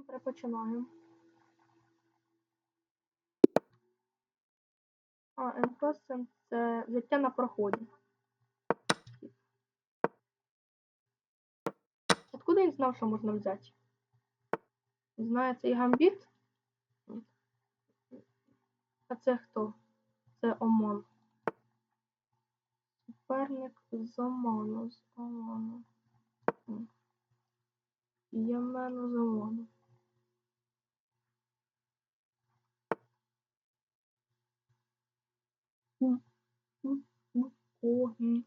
Починаємо, перепочинаємо. А, НПС це, життя на проході. Откуда він знав, що можна взяти? Знає цей гамбіт? А це хто? Це Омон. Суперник з Омону, з Омону. Ємену з Омону. hohem mm-hmm.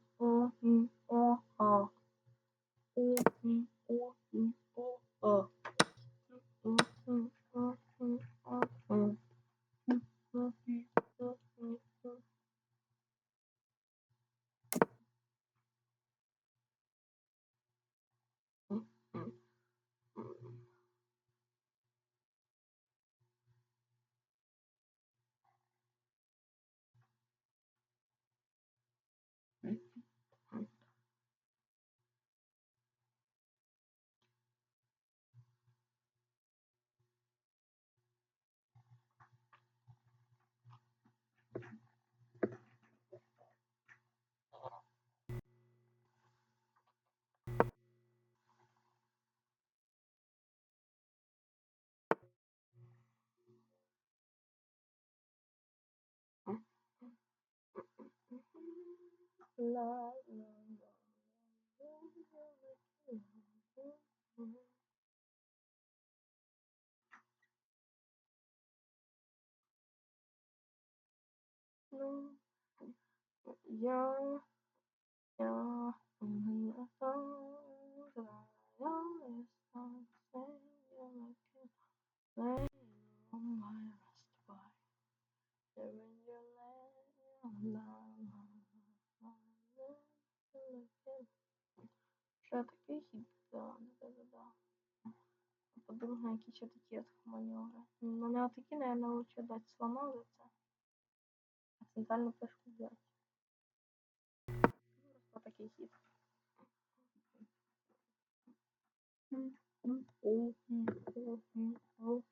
La, la, la, la. Ну, я, я, я сам, я, я сам, say По-друге, які ще такі от маневри. Мене отакі, наверное, лучше дати слона за це. А центральну пешку взяти. Просто такий хід. Зразу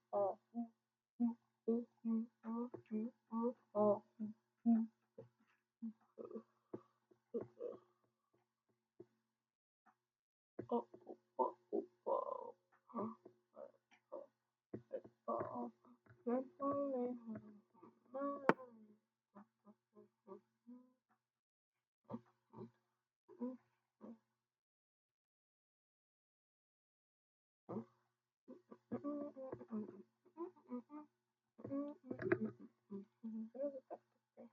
так піти.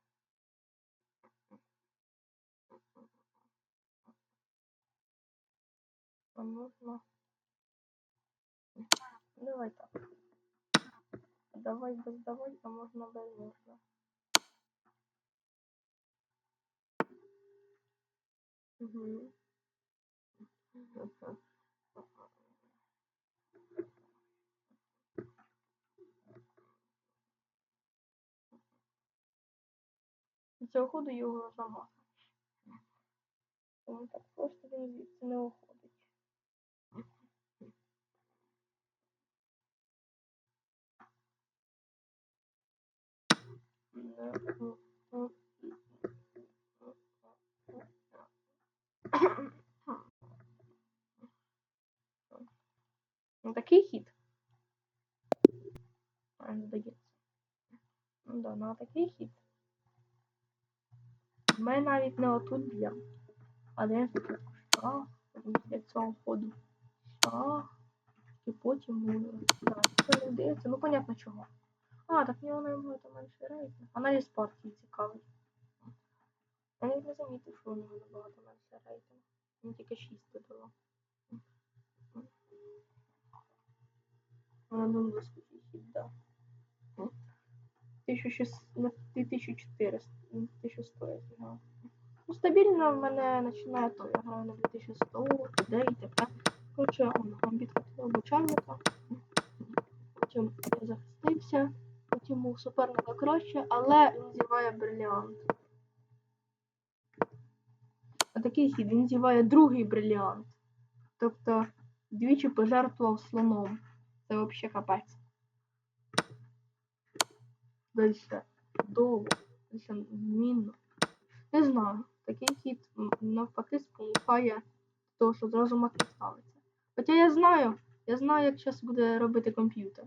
А можна. Давай так. Давай без давай, а можна без можна. Угу. Цього ходу його замахнеш. Тому так просто він звідси не уходить. Ну, Такий хід. Здається. Ну да, на такий хід. Ми навіть не отут б'ємо. А де спочатку шах, після цього ходу шах. І потім. Так, це не здається. Ну, понятно чого. А, так в нього набагато менше рейтинг. Аналіз партії цікавий. Я навіть не замітив, що у нього набагато менше рейтинг. Він тільки 6 додало. Вона високий хід, да. 1600, на 1400, 1100 я зіграв. Ну, стабільно в мене починає то. Я граю на 2100, туди і тепер. Коротше, он гамбіт обучальника. Потім я захистився. Потім у суперника краще, але він зіває бриліант. А такий хід він зіває другий бриліант. Тобто двічі пожертвував слоном. Це взагалі капець. Дальше. Довго. Дальше змінно. Не знаю. Такий хід навпаки спонукає того, що зразу мати ставиться. Хоча я знаю, я знаю, як зараз буде робити комп'ютер.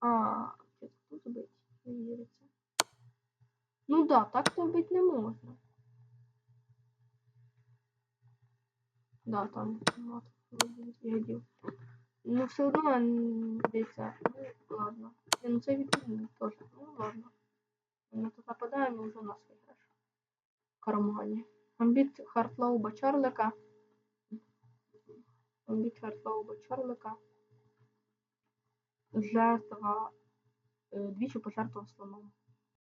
А, що тут бить? Не віриться. Ну да, так то бить не можна. Да, там мат ядів. Ну все одно дивіться. Ну ладно. Ні, ну це відповідно теж. Ну ладно. Ми тут нападаємо вже нас виграш. Кармані. Амбіт Хартлоуба Чарлика. Амбіт Хартлоуба Чарлика. Жертва. е, Двічі пожертвував слоном.